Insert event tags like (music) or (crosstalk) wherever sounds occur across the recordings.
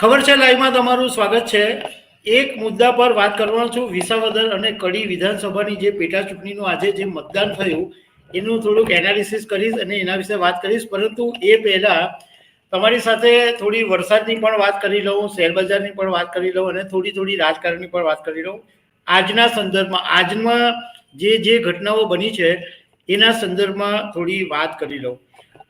ખબર છે લાઈવમાં તમારું સ્વાગત છે. એક મુદ્દા પર વાત કરવાનો છું. વિસાવદર અને કડી વિધાનસભાની જે પેટા ચૂંટણીનું આજે જે મતદાન થયું, એનું થોડુંક એનાલિસિસ કરીશ અને એના વિશે વાત કરીશ. પરંતુ એ પહેલા તમારી સાથે થોડી વરસાદની પણ વાત કરી લઉં શેરબજારની પણ વાત કરી લઉં અને થોડી થોડી રાજકારણની પણ વાત કરી લઉં. આજના સંદર્ભમાં, આજમાં જે જે ઘટનાઓ બની છે, એના સંદર્ભમાં થોડી વાત કરી લઉં.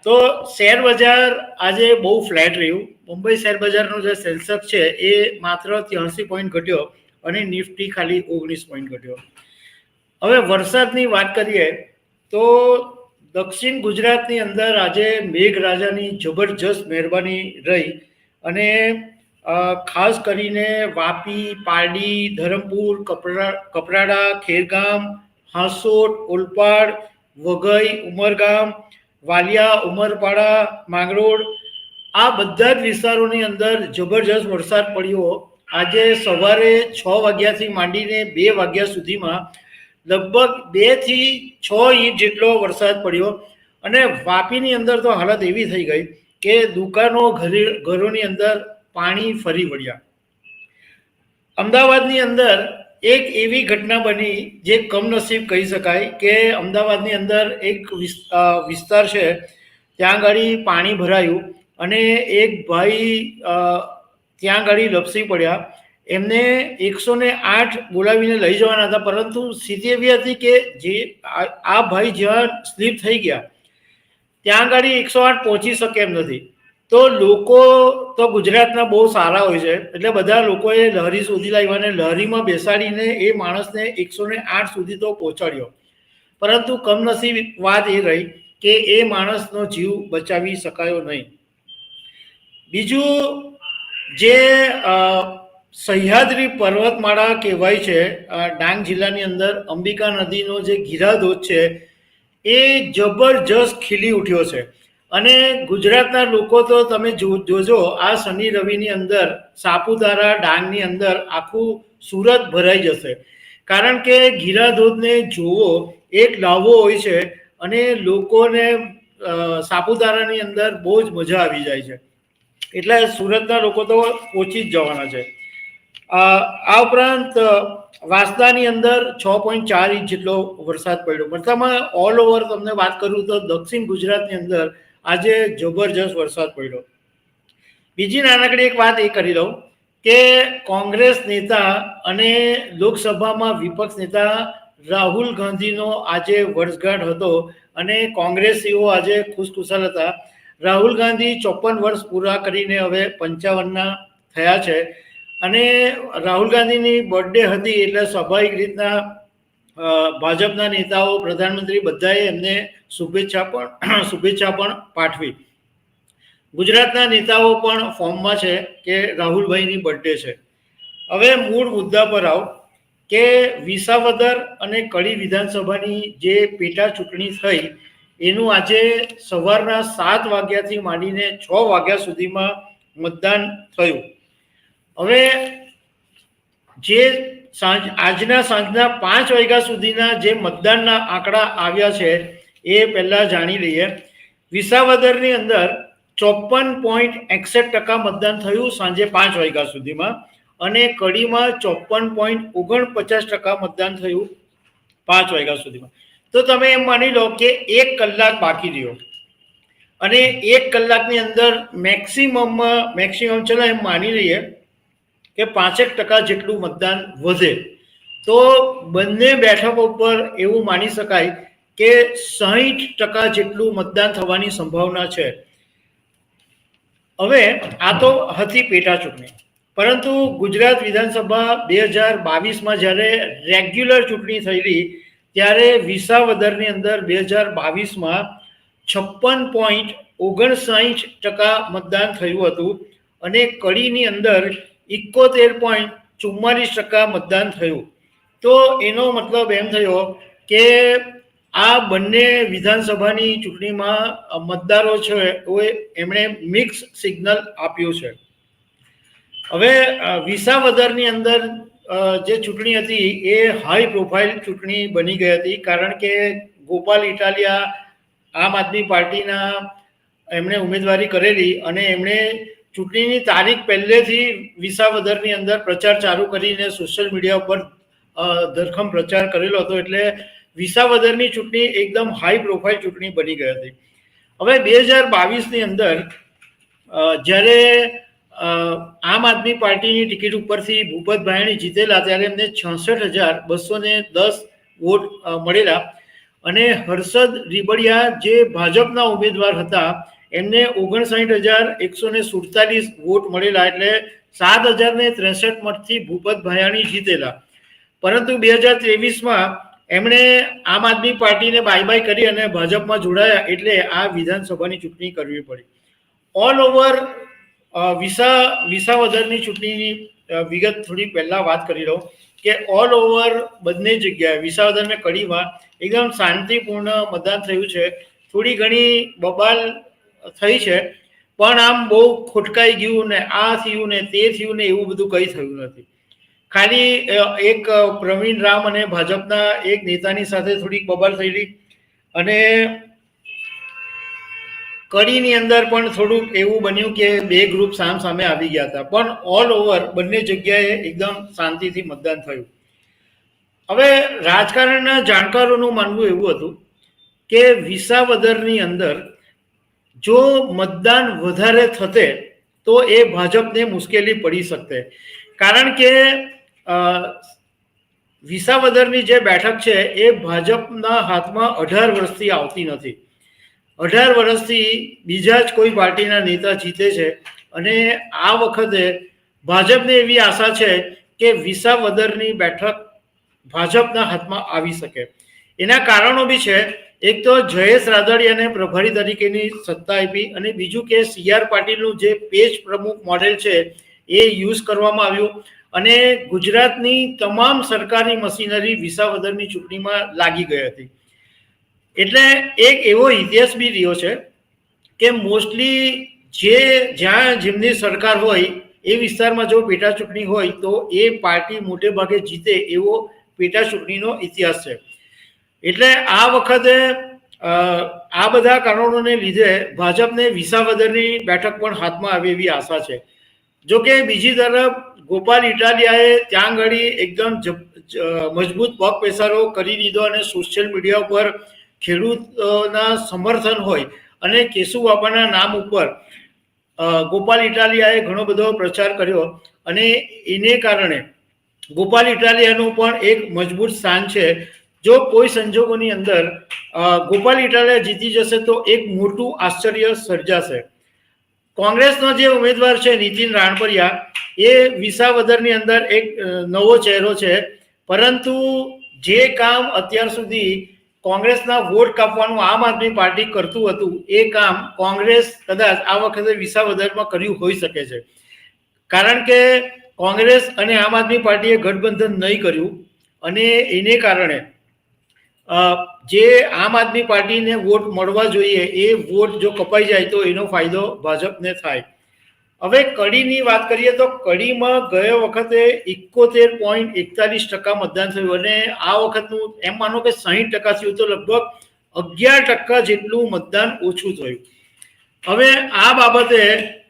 તો શેર બજાર આજે બહુ ફ્લેટ રહ્યું. મુંબઈ શેર બજારનો જે સેન્સેક્સ છે એ માત્ર ત્યાંસી પોઈન્ટ ઘટ્યો અને નિફ્ટી ખાલી ઓગણીસ પોઈન્ટ ઘટ્યો. હવે વરસાદની વાત કરીએ તો દક્ષિણ ગુજરાતની અંદર આજે મેઘરાજાની જબરજસ્ત મહેરબાની રહી અને ખાસ કરીને વાપી, પારડી, ધરમપુર, કપરા, કપરાડા, ખેરગામ, હાંસોટ, ઓલપાડ, વઘઈ, ઉમરગામ વાલિયા, ઉમરપાડા, માંગરોળ, આ બધા જ વિસ્તારોની અંદર જબરજસ્ત વરસાદ પડ્યો. આજે સવારે છ વાગ્યાથી માંડીને બે વાગ્યા સુધીમાં લગભગ બેથી છ ઇંચ જેટલો વરસાદ પડ્યો. અને વાપીની અંદર તો હાલત એવી થઈ ગઈ કે દુકાનો, ઘરે, ઘરોની અંદર પાણી ફરી વળ્યા. અમદાવાદની અંદર એક એવી ઘટના બની જે કમનસીબ કહી શકાય કે અમદાવાદની અંદર એક વિસ- વિસ્તાર છે, ત્યાં આગળ પાણી ભરાયું અને એક ભાઈ ત્યાં ગાડી લપસી પડ્યા. એમને એકસો ને આઠ બોલાવીને લઈ જવાના હતા, પરંતુ સ્થિતિ એવી હતી કે જે આ ભાઈ જ્યાં સ્લીપ થઈ ગયા, ત્યાં ગાડી એકસો આઠ પહોંચી શકે એમ નથી. તો લોકો તો ગુજરાતના બહુ સારા હોય છે. એટલે બધા લોકોએ લહરી શોધી લાવ્યા અને લહરીમાં બેસાડીને એ માણસને એકસો ને આઠ સુધી તો પહોંચાડ્યો. પરંતુ કમનસીબ વાત એ રહી કે એ માણસનો જીવ બચાવી શકાયો નહીં. બીજું જે સહ્યાદ્રી પર્વતમાળા કહેવાય છે ડાંગ જિલ્લાની અંદર અંબિકા નદીનો જે ગીરાધોધ છે, એ જબરજસ્ત ખીલી ઉઠ્યો છે. અને ગુજરાતના લોકો તો તમે જોજો, આ શનિ રવિની અંદર, સાપુતારા ડાંગની અંદર આખું સુરત ભરાઈ જશે. કારણ કે ગીરાધોધને જોવો એક લાવો હોય છે અને લોકોને સાપુતારાની અંદર બહુ જ મજા આવી જાય છે. એટલે સુરતના લોકો તો પહોંચી જ જવાના છે. આ ઉપરાંત વાસદાની વાંસદાની અંદર છ પોઈન્ટ ચાર ઇંચ જેટલો વરસાદ પડ્યો. મતલબમાં ઓલ ઓવર તમને વાત કરું તો દક્ષિણ ગુજરાતની અંદર આજે જબરજસ્ત વરસાદ પડ્યો. બીજી નાનકડી એક વાત એ કરી લઉં કે કોંગ્રેસ નેતા અને લોકસભામાં વિપક્ષ નેતા રાહુલ ગાંધીનો આજે વર્ષગાંઠ હતો અને કોંગ્રેસીઓ આજે ખુશખુશાલ હતા. રાહુલ ગાંધી ચોપન વર્ષ પૂરા કરીને હવે પંચાવનના થયા છે અને રાહુલ ગાંધીની બર્થડે હતી એટલે સ્વાભાવિક રીતના ભાજપના નેતાઓ, પ્રધાનમંત્રી બધાએ એમને શુભેચ્છા પણ (clears throat) શુભેચ્છા પણ પાઠવી. ગુજરાતના નેતાઓ પણ ફોર્મમાં છે કે રાહુલભાઈની બર્થડે છે. હવે મૂળ મુદ્દા પર આવ, કે વિસાવદર અને કડી વિધાનસભાની જે પેટા ચૂંટણી થઈ, એનું આજે સવારના સાત વાગ્યાથી માંડીને છ વાગ્યા સુધીમાં મતદાન થયું. હવે જે સાંજ, આજના સાંજના પાંચ વાગ્યા સુધીના જે મતદાનના આંકડા આવ્યા છે, એ પહેલાં જાણી લઈએ. વિસાવદરની અંદર ચોપન પોઈન્ટ એકસઠ ટકા મતદાન થયું સાંજે પાંચ વાગ્યા સુધીમાં અને કડીમાં ચોપન પોઈન્ટ ઓગણપચાસ ટકા મતદાન થયું પાંચ વાગ્યા સુધીમાં. તો તમે એમ માની લો કે એક કલાક બાકી રહ્યો. અને એક કલાકની અંદર મેક્સિમમ મેક્સિમમ ચલો એમ માની લઈએ કે પાંચેક ટકા જેટલું મતદાન વધે. તો બંને બેઠકો પર એવું માની શકાય કે સાહીઠ ટકા જેટલું મતદાન થવાની સંભાવના છે. હવે આ તો હતી પેટા ચૂંટણી. પરંતુ ગુજરાત વિધાનસભા બે હજાર બાવીસમાં જ્યારે રેગ્યુલર ચૂંટણી થયેલી, ત્યારે વિસાવદરની અંદર બે હજાર બાવીસમાં છપ્પન પોઈન્ટ ઓગણસાઠ ટકા મતદાન થયું હતું અને કડીની અંદર ઇકોતેર પોઈન્ટ ચુમ્માલીસ ટકા મતદાન થયું. તો એનો મતલબ એમ થયો કે આ બંને વિધાનસભાની ચૂંટણીમાં મતદારો છે એમણે મિક્સ સિગ્નલ આપ્યું છે. હવે વિસાવદરની અંદર જે ચૂંટણી હતી, એ હાઈ પ્રોફાઇલ ચૂંટણી બની ગઈ હતી, કારણ કે ગોપાલ ઇટાલિયા આમ આદમી પાર્ટીના એમણે ઉમેદવારી કરેલી અને એમણે ચૂંટણીની તારીખ પહેલેથી વિસાવદરની અંદર પ્રચાર ચાલુ કરીને સોશિયલ મીડિયા ઉપર ધરખમ પ્રચાર કરેલો હતો એટલે વિસાવદરની ચૂંટણી એકદમ હાઈ પ્રોફાઇલ ચૂંટણી બની ગઈ હતી. હવે બે હજાર બાવીસની અંદર જ્યારે આમ આદમી પાર્ટીની ટિકિટ ઉપરથી ભૂપત ભાયણી જીતેલા ત્યારે એમને છસઠ હજાર બસો ને દસ વોટ મળેલા. અને હર્ષદ રીબડિયા જે ભાજપના ઉમેદવાર હતા એમને ઓગણસાઠ હજાર એકસો ને સુડતાલીસ વોટ મળેલા એટલે સાત હજાર ને ત્રેસઠ મતથી ભૂપત ભાયાણી જીતેલા. પરંતુ બે હજાર ત્રેવીસમાં એમણે આમ આદમી પાર્ટીને બાય બાય કરી અને ભાજપમાં જોડાયા એટલે આ વિધાનસભાની ચૂંટણી કરવી પડી. ઓલ ઓવર વિસા, વિસાવદરની ચૂંટણીની વિગત થોડી પહેલાં વાત કરી લઉં કે ઓલ ઓવર બંને જગ્યાએ વિસાવદર અને કડીમાં એકદમ શાંતિપૂર્ણ મતદાન થયું છે. થોડી ઘણી બબાલ થઈ છે. પણ આમ બહુ ખોટકાઈ ગયું ને આ થયું ને તે થયું ને એવું બધું કંઈ થયું નથી. ખાલી એક પ્રવીણ રામ અને ભાજપના એક નેતાની સાથે થોડીક બબાલ થયેલી. અને કડીની અંદર પણ થોડુંક એવું બન્યું કે બે ગ્રુપ સામ સામે આવી ગયા હતા. પણ ઓલ ઓવર બંને જગ્યાએ એકદમ શાંતિથી મતદાન થયું. હવે રાજકારણના જાણકારોનું માનવું એવું હતું કે વિસાવદરની અંદર જો મતદાન વધારે થતે, તો એ ભાજપને મુશ્કેલી પડી શકતે. કારણ કે વિસાવદરની જે બેઠક છે, એ ભાજપના હાથમાં અઢાર વર્ષથી આવતી નથી. અઢાર વર્ષથી બીજા જ કોઈ પાર્ટીના નેતા જીતે છે અને આ વખતે ભાજપને એવી આશા છે કે વિસાવદરની બેઠક ભાજપના હાથમાં આવી શકે. એના કારણો બી છે એક તો જયેશ રાદડિયાને પ્રભારી તરીકેની સત્તા આપી અને બીજું કે સી આર પાટીલનું જે પેજ પ્રમુખ મોડેલ છે એ યુઝ કરવામાં આવ્યું અને ગુજરાતની તમામ સરકારી મશીનરી વિસાવદરની ચૂંટણીમાં લાગી ગઈ હતી. એટલે એક એવો ઇતિહાસ બી રહ્યો છે કે મોસ્ટલી જે જ્યાં જેમની સરકાર હોય એ વિસ્તારમાં જો પેટા ચૂંટણી હોય તો એ પાર્ટી મોટે ભાગે જીતે એવો પેટા ચૂંટણીનો ઇતિહાસ છે. એટલે આ વખતે આ બધા કારણોને લીધે ભાજપને વિસાવદરની બેઠક પણ હાથમાં આવે એવી આશા છે. જો કે બીજી તરફ ગોપાલ ઇટાલિયાએ ત્યાં આગળ એકદમ મજબૂત પગ પેસારો કરી દીધો અને સોશિયલ મીડિયા ઉપર ખેડૂતના સમર્થન હોય અને કેશુ બાપાના નામ ઉપર ગોપાલ ઇટાલિયાએ ઘણો બધો પ્રચાર કર્યો અને એને કારણે ગોપાલ ઇટાલિયાનું પણ એક મજબૂત સ્થાન છે. જો કોઈ સંજોગોની અંદર ગોપાલ ઇટાલિયા જીતી જશે તો એક મોટું આશ્ચર્ય સર્જાશે. કોંગ્રેસનો જે ઉમેદવાર છે, નીતિન રાણપરિયા, એ વિસાવદરની અંદર એક નવો ચહેરો છે. પરંતુ જે કામ અત્યાર સુધી કોંગ્રેસના વોટ કાપવાનું આમ આદમી પાર્ટી કરતું હતું, એ કામ કોંગ્રેસ કદાચ આ વખતે વિસાવદરમાં કર્યું હોઈ શકે છે. કારણ કે કોંગ્રેસ અને આમ આદમી પાર્ટીએ ગઠબંધન નહીં કર્યું અને એને કારણે જે આમ આદમી પાર્ટીને વોટ મળવા જોઈએ, એ વોટ જો કપાઈ જાય તો એનો ફાયદો ભાજપને થાય. હવે કડીની વાત કરીએ તો કડીમાં ગયો વખતે એકોતેર પોઈન્ટ એકતાલીસ ટકા મતદાન થયું અને આ વખતનું એમ માનો કે સાહીઠ ટકા થયું તો લગભગ અગિયાર ટકા જેટલું મતદાન ઓછું થયું. હવે આ બાબતે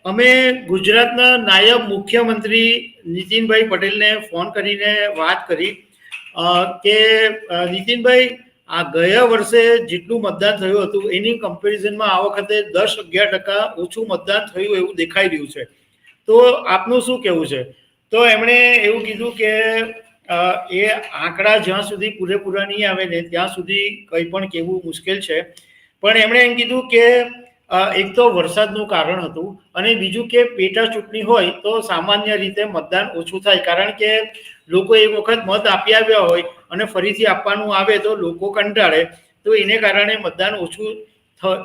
અમે ગુજરાતના નાયબ મુખ્યમંત્રી નીતિનભાઈ પટેલને ફોન કરીને વાત કરી કે નીતિનભાઈ આ ગયા વર્ષે જેટલું મતદાન થયું હતું, એની કમ્પેરિઝનમાં આ વખતે દસ અગિયાર ટકા ઓછું મતદાન થયું એવું દેખાઈ રહ્યું છે. તો આપનું શું કહેવું છે? તો એમણે એવું કીધું કે એ આંકડા જ્યાં સુધી પૂરેપૂરા નહીં આવે ને ત્યાં સુધી કંઈ પણ કહેવું મુશ્કેલ છે. પણ એમણે એમ કીધું કે એક તો વરસાદનું કારણ હતું અને બીજું કે પેટા ચૂંટણી હોય તો સામાન્ય રીતે મતદાન ઓછું થાય. કારણ કે લોકો એક વખત મત આપી આવ્યા હોય અને ફરીથી આપવાનું આવે તો લોકો કંટાળે. તો એને કારણે મતદાન ઓછું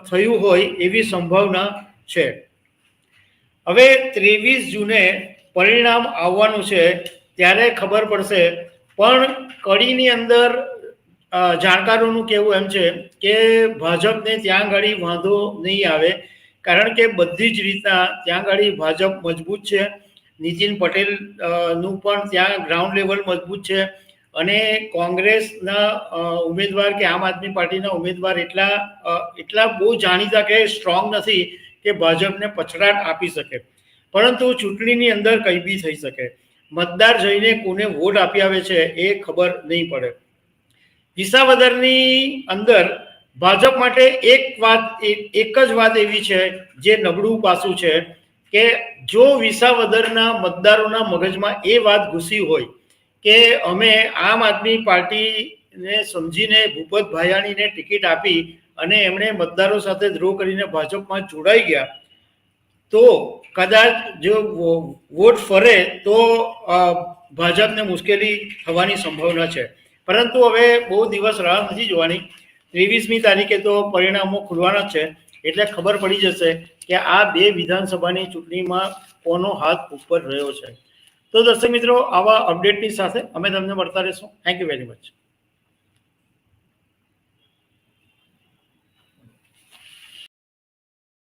થયું હોય એવી સંભાવના છે. હવે ત્રેવીસ જૂને પરિણામ આવવાનું છે ત્યારે ખબર પડશે. પણ કડીની અંદર જાણકારોનું કહેવું એમ છે કે ભાજપને ત્યાં આગળ વાંધો નહીં આવે, કારણ કે બધી જ રીતના ત્યાં આગળ ભાજપ મજબૂત છે. નીતિન પટેલનું પણ ત્યાં ગ્રાઉન્ડ લેવલ મજબૂત છે અને કોંગ્રેસના ઉમેદવાર કે આમ આદમી પાર્ટીના ઉમેદવાર એટલા એટલા બહુ જાણીતા કે સ્ટ્રોંગ નથી કે ભાજપને પછડાટ આપી શકે. પરંતુ ચૂંટણીની અંદર કંઈ બી થઈ શકે. મતદાર જઈને કોને વોટ આપી આવે છે એ ખબર નહીં પડે. વિસાવદરની અંદર ભાજપ માટે એક વાત એક જ વાત એવી છે, જે નબળું પાસું છે, કે જો વિસાવદરના મતદારોના મગજમાં એ વાત ઘૂસી હોય કે અમે આમ આદમી પાર્ટીને સમજીને ભૂપત ભાયાણીને ટિકિટ આપી અને એમણે મતદારો સાથે દ્રોહ કરીને ભાજપમાં જોડાઈ ગયા, તો કદાચ જો વોટ ફરે તો ભાજપને મુશ્કેલી થવાની સંભાવના છે. પરંતુ હવે બહુ દિવસ રાહ નથી જોવાની. ત્રેવીસમી તારીખે તો પરિણામો ખુલવાના છે. એટલે ખબર પડી જશે કે આ બે વિધાનસભાની ચૂંટણીમાં કોનો હાથ ઉપર રહ્યો છે. તો દર્શક મિત્રો, આવા અપડેટની સાથે અમે તમને મળતા રહીશું. Thank you very much